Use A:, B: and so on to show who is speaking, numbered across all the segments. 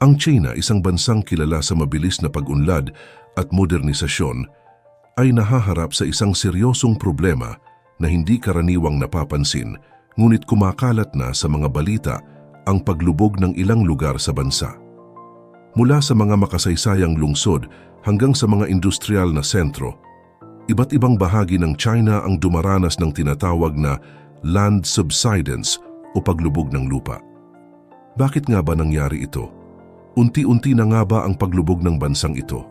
A: Ang China, isang bansang kilala sa mabilis na pag-unlad at modernisasyon, ay nahaharap sa isang seryosong problema na hindi karaniwang napapansin ngunit kumakalat na sa mga balita ang paglubog ng ilang lugar sa bansa. Mula sa mga makasaysayang lungsod hanggang sa mga industrial na sentro, iba't ibang bahagi ng China ang dumaranas ng tinatawag na land subsidence o paglubog ng lupa. Bakit nga ba nangyari ito? Unti-unti na nga ba ang paglubog ng bansang ito?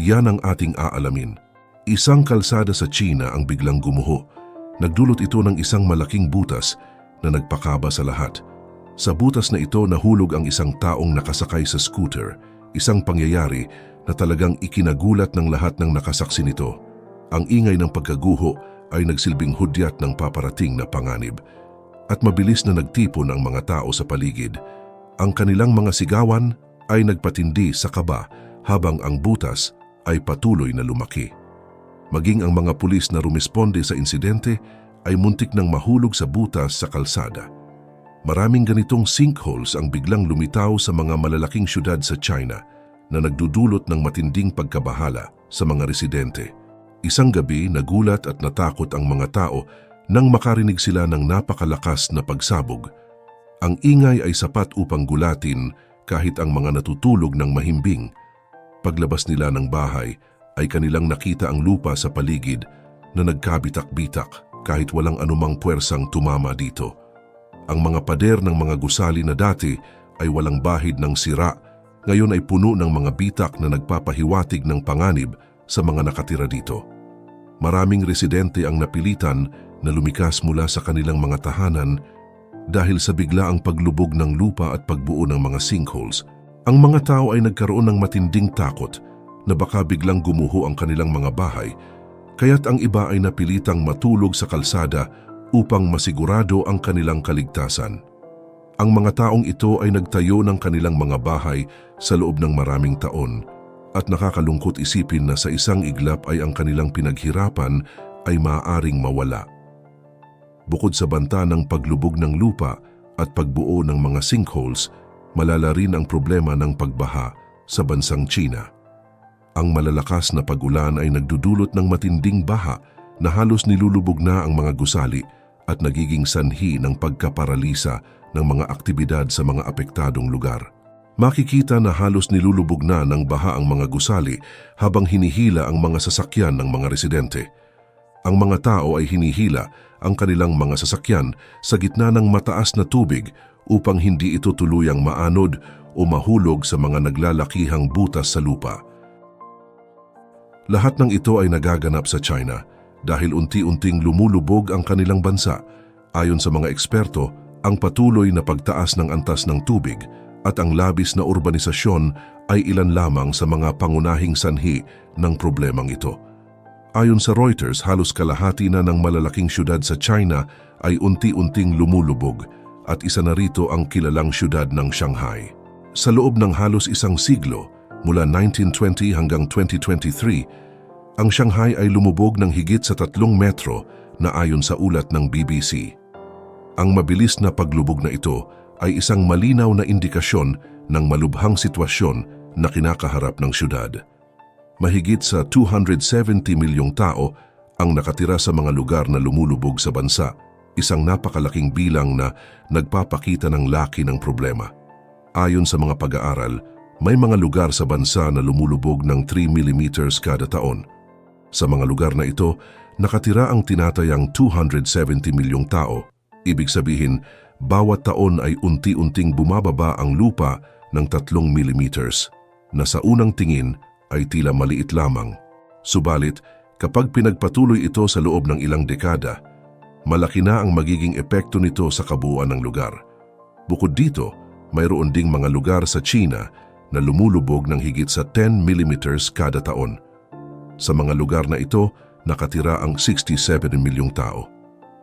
A: Yan ang ating aalamin. Isang kalsada sa China ang biglang gumuho. Nagdulot ito ng isang malaking butas na nagpakaba sa lahat. Sa butas na ito nahulog ang isang taong nakasakay sa scooter, isang pangyayari na talagang ikinagulat ng lahat ng nakasaksi nito. Ang ingay ng pagkaguho ay nagsilbing hudyat ng paparating na panganib. At mabilis na nagtipon ang mga tao sa paligid. Ang kanilang mga sigawan ay nagpatindi sa kaba habang ang butas ay patuloy na lumaki. Maging ang mga pulis na rumisponde sa insidente ay muntik nang mahulog sa butas sa kalsada. Maraming ganitong sinkholes ang biglang lumitaw sa mga malalaking syudad sa China na nagdudulot ng matinding pagkabahala sa mga residente. Isang gabi nagulat at natakot ang mga tao nang makarinig sila ng napakalakas na pagsabog. Ang ingay ay sapat upang gulatin kahit ang mga natutulog ng mahimbing. Paglabas nila ng bahay ay kanilang nakita ang lupa sa paligid na nagkabitak-bitak kahit walang anumang puwersang tumama dito. Ang mga pader ng mga gusali na dati ay walang bahid ng sira, ngayon ay puno ng mga bitak na nagpapahiwatig ng panganib sa mga nakatira dito. Maraming residente ang napilitan na lumikas mula sa kanilang mga tahanan dahil sa biglaang paglubog ng lupa at pagbuo ng mga sinkholes, ang mga tao ay nagkaroon ng matinding takot na baka biglang gumuho ang kanilang mga bahay, kaya't ang iba ay napilitang matulog sa kalsada upang masigurado ang kanilang kaligtasan. Ang mga taong ito ay nagtayo ng kanilang mga bahay sa loob ng maraming taon at nakakalungkot isipin na sa isang iglap ay ang kanilang pinaghirapan ay maaaring mawala. Bukod sa banta ng paglubog ng lupa at pagbuo ng mga sinkholes, malala rin ang problema ng pagbaha sa bansang China. Ang malalakas na pagulan ay nagdudulot ng matinding baha na halos nilulubog na ang mga gusali at nagiging sanhi ng pagkaparalisa ng mga aktibidad sa mga apektadong lugar. Makikita na halos nilulubog na ng baha ang mga gusali habang hinihila ang mga sasakyan ng mga residente. Ang mga tao ay hinihila ang kanilang mga sasakyan sa gitna ng mataas na tubig upang hindi ito tuluyang maanod o mahulog sa mga naglalakihang butas sa lupa. Lahat ng ito ay nagaganap sa China dahil unti-unting lumulubog ang kanilang bansa. Ayon sa mga eksperto, ang patuloy na pagtaas ng antas ng tubig at ang labis na urbanisasyon ay ilan lamang sa mga pangunahing sanhi ng problemang ito. Ayon sa Reuters, halos kalahati na ng malalaking syudad sa China ay unti-unting lumulubog at isa na rito ang kilalang syudad ng Shanghai. Sa loob ng halos isang siglo, mula 1920 hanggang 2023, ang Shanghai ay lumubog ng higit sa tatlong metro na ayon sa ulat ng BBC. Ang mabilis na paglubog na ito ay isang malinaw na indikasyon ng malubhang sitwasyon na kinakaharap ng syudad mahigit sa 270 milyong tao ang nakatira sa mga lugar na lumulubog sa bansa, isang napakalaking bilang na nagpapakita ng laki ng problema. Ayon sa mga pag-aaral, may mga lugar sa bansa na lumulubog ng 3 mm kada taon. Sa mga lugar na ito, nakatira ang tinatayang 270 milyong tao. Ibig sabihin, bawat taon ay unti-unting bumababa ang lupa ng 3 mm na sa unang tingin ay tila maliit lamang. Subalit, kapag pinagpatuloy ito sa loob ng ilang dekada, malaki na ang magiging epekto nito sa kabuuan ng lugar. Bukod dito, mayroon ding mga lugar sa China na lumulubog ng higit sa 10 mm kada taon. Sa mga lugar na ito, nakatira ang 67 milyong tao.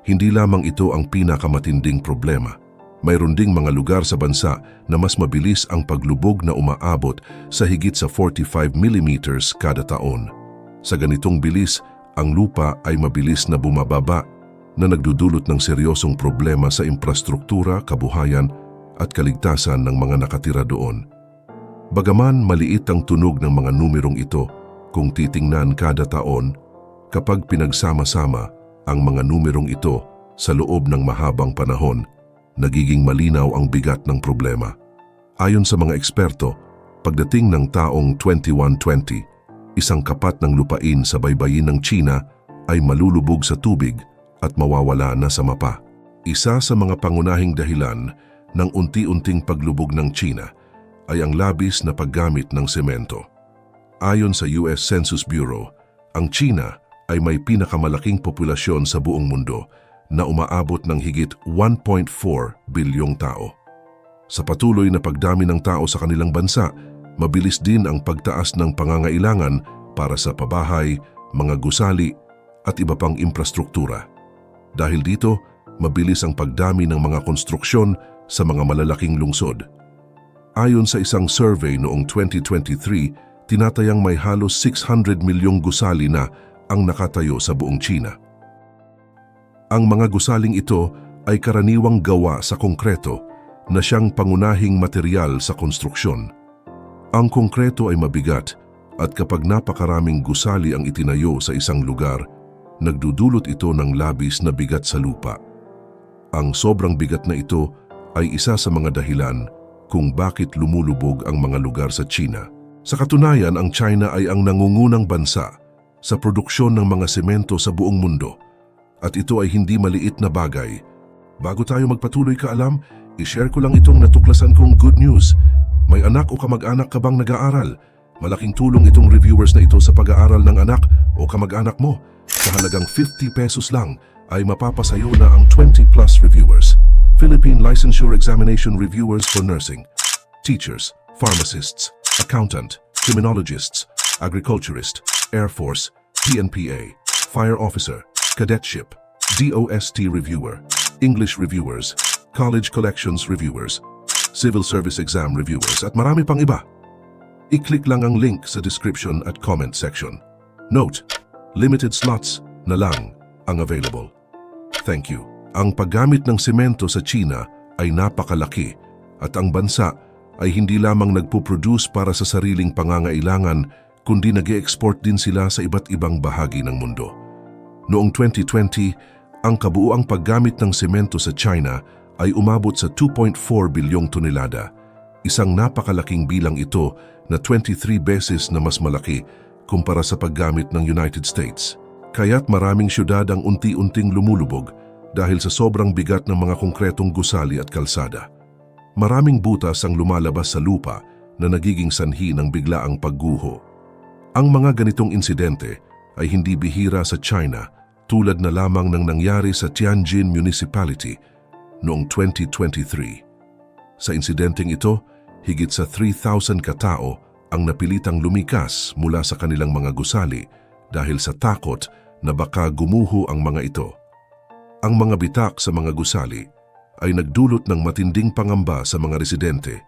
A: Hindi lamang ito ang pinakamatinding problema – mayroon ding mga lugar sa bansa na mas mabilis ang paglubog na umaabot sa higit sa 45 mm kada taon. Sa ganitong bilis, ang lupa ay mabilis na bumababa na nagdudulot ng seryosong problema sa infrastruktura, kabuhayan at kaligtasan ng mga nakatira doon. Bagaman maliit ang tunog ng mga numerong ito kung titingnan kada taon, kapag pinagsama-sama ang mga numerong ito sa loob ng mahabang panahon, nagiging malinaw ang bigat ng problema. Ayon sa mga eksperto, pagdating ng taong 2120, isang kapat ng lupain sa baybayin ng China ay malulubog sa tubig at mawawala na sa mapa. Isa sa mga pangunahing dahilan ng unti-unting paglubog ng China ay ang labis na paggamit ng semento. Ayon sa US Census Bureau, ang China ay may pinakamalaking populasyon sa buong mundo na umaabot ng higit 1.4 bilyong tao. Sa patuloy na pagdami ng tao sa kanilang bansa, mabilis din ang pagtaas ng pangangailangan para sa pabahay, mga gusali at iba pang infrastruktura. Dahil dito, mabilis ang pagdami ng mga konstruksyon sa mga malalaking lungsod. Ayon sa isang survey noong 2023, tinatayang may halos 600 milyong gusali na ang nakatayo sa buong China. Ang mga gusaling ito ay karaniwang gawa sa konkreto na siyang pangunahing material sa konstruksyon. Ang konkreto ay mabigat at kapag napakaraming gusali ang itinayo sa isang lugar, nagdudulot ito ng labis na bigat sa lupa. Ang sobrang bigat na ito ay isa sa mga dahilan kung bakit lumulubog ang mga lugar sa China. Sa katunayan, ang China ay ang nangungunang bansa sa produksyon ng mga semento sa buong mundo at ito ay hindi maliit na bagay. Bago tayo magpatuloy ka alam, i-share ko lang itong natuklasan kong good news. May anak o kamag-anak ka bang nag-aaral? Malaking tulong itong reviewers na ito sa pag-aaral ng anak o kamag-anak mo. Sa halagang 50 pesos lang ay mapapasayo na ang 20 plus reviewers. Philippine Licensure Examination Reviewers for Nursing, Teachers, Pharmacists, Accountant, Criminologists, Agriculturist, Air Force, PNPA, Fire Officer, Cadetship, DOST Reviewer, English Reviewers, College Collections Reviewers, Civil Service Exam Reviewers at marami pang iba. I-click lang ang link sa description at comment section. Note, limited slots na lang ang available. Thank you. Ang paggamit ng semento sa China ay napakalaki at ang bansa ay hindi lamang nagpo-produce para sa sariling pangangailangan kundi nag export din sila sa iba't ibang bahagi ng mundo. Noong 2020, ang kabuuang paggamit ng semento sa China ay umabot sa 2.4 bilyong tonelada. Isang napakalaking bilang ito na 23 beses na mas malaki kumpara sa paggamit ng United States. Kaya't maraming syudad ang unti-unting lumulubog dahil sa sobrang bigat ng mga konkretong gusali at kalsada. Maraming butas ang lumalabas sa lupa na nagiging sanhi ng biglaang pagguho. Ang mga ganitong insidente ay hindi bihira sa China tulad na lamang ng nangyari sa Tianjin Municipality noong 2023. Sa insidenteng ito, higit sa 3,000 katao ang napilitang lumikas mula sa kanilang mga gusali dahil sa takot na baka gumuho ang mga ito. Ang mga bitak sa mga gusali ay nagdulot ng matinding pangamba sa mga residente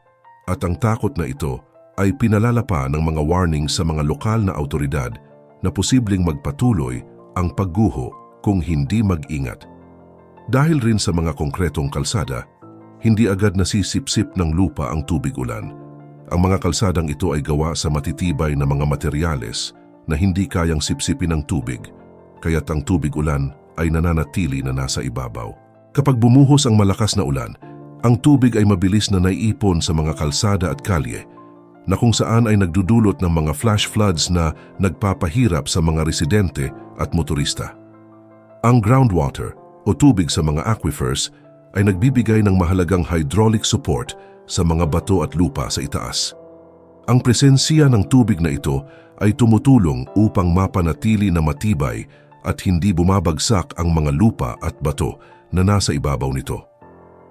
A: at ang takot na ito ay pinalala pa ng mga warnings sa mga lokal na autoridad na posibleng magpatuloy ang pagguho kung hindi mag-ingat. Dahil rin sa mga konkretong kalsada, hindi agad nasisipsip ng lupa ang tubig ulan. Ang mga kalsadang ito ay gawa sa matitibay na mga materyales na hindi kayang sipsipin ng tubig, kaya't ang tubig ulan ay nananatili na nasa ibabaw. Kapag bumuhos ang malakas na ulan, ang tubig ay mabilis na naiipon sa mga kalsada at kalye na kung saan ay nagdudulot ng mga flash floods na nagpapahirap sa mga residente at motorista. Ang groundwater o tubig sa mga aquifers ay nagbibigay ng mahalagang hydraulic support sa mga bato at lupa sa itaas. Ang presensya ng tubig na ito ay tumutulong upang mapanatili na matibay at hindi bumabagsak ang mga lupa at bato na nasa ibabaw nito.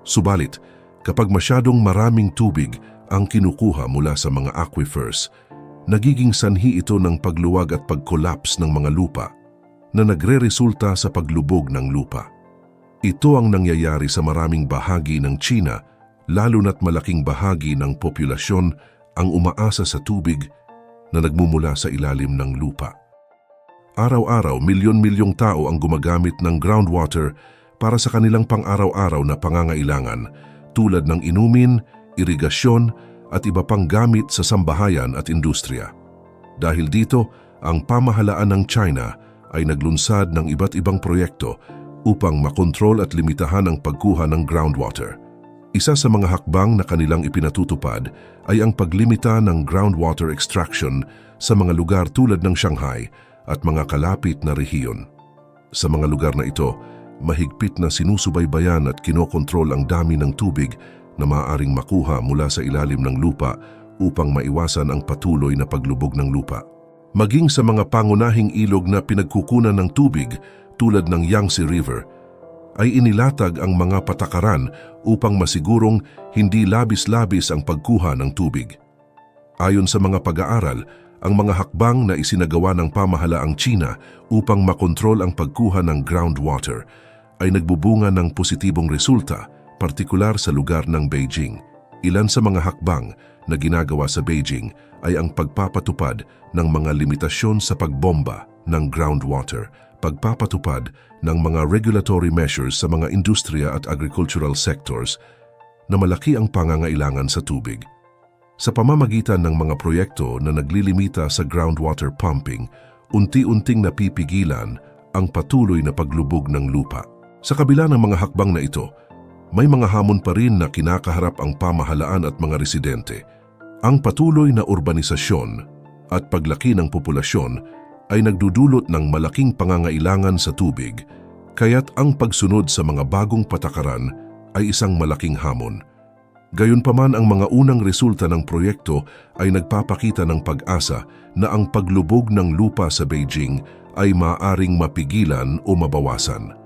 A: Subalit, kapag masyadong maraming tubig ang kinukuha mula sa mga aquifers, nagiging sanhi ito ng pagluwag at pag-collapse ng mga lupa na nagre-resulta sa paglubog ng lupa. Ito ang nangyayari sa maraming bahagi ng China, lalo na't malaking bahagi ng populasyon ang umaasa sa tubig na nagmumula sa ilalim ng lupa. Araw-araw, milyon-milyong tao ang gumagamit ng groundwater para sa kanilang pang-araw-araw na pangangailangan tulad ng inumin, irigasyon at iba pang gamit sa sambahayan at industriya. Dahil dito, ang pamahalaan ng China ay naglunsad ng iba't ibang proyekto upang makontrol at limitahan ang pagkuha ng groundwater. Isa sa mga hakbang na kanilang ipinatutupad ay ang paglimita ng groundwater extraction sa mga lugar tulad ng Shanghai at mga kalapit na rehiyon. Sa mga lugar na ito, mahigpit na sinusubaybayan at kinokontrol ang dami ng tubig na maaaring makuha mula sa ilalim ng lupa upang maiwasan ang patuloy na paglubog ng lupa. Maging sa mga pangunahing ilog na pinagkukunan ng tubig tulad ng Yangtze River, ay inilatag ang mga patakaran upang masigurong hindi labis-labis ang pagkuha ng tubig. Ayon sa mga pag-aaral, ang mga hakbang na isinagawa ng pamahalaang China upang makontrol ang pagkuha ng groundwater ay nagbubunga ng positibong resulta, partikular sa lugar ng Beijing. Ilan sa mga hakbang na ginagawa sa Beijing ay ang pagpapatupad ng mga limitasyon sa pagbomba ng groundwater, pagpapatupad ng mga regulatory measures sa mga industriya at agricultural sectors na malaki ang pangangailangan sa tubig. Sa pamamagitan ng mga proyekto na naglilimita sa groundwater pumping, unti-unting napipigilan ang patuloy na paglubog ng lupa. Sa kabila ng mga hakbang na ito, may mga hamon pa rin na kinakaharap ang pamahalaan at mga residente. Ang patuloy na urbanisasyon at paglaki ng populasyon ay nagdudulot ng malaking pangangailangan sa tubig, kaya't ang pagsunod sa mga bagong patakaran ay isang malaking hamon. Gayunpaman ang mga unang resulta ng proyekto ay nagpapakita ng pag-asa na ang paglubog ng lupa sa Beijing ay maaring mapigilan o mabawasan.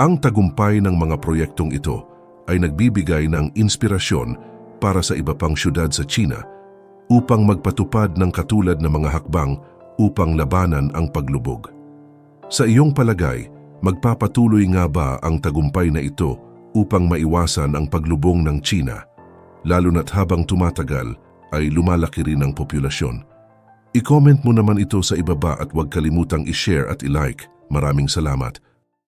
A: Ang tagumpay ng mga proyektong ito ay nagbibigay ng inspirasyon para sa iba pang syudad sa China upang magpatupad ng katulad na mga hakbang upang labanan ang paglubog. Sa iyong palagay, magpapatuloy nga ba ang tagumpay na ito upang maiwasan ang paglubong ng China? lalo na't habang tumatagal ay lumalaki rin ang populasyon. I-comment mo naman ito sa ibaba at huwag kalimutang i-share at i-like. Maraming salamat.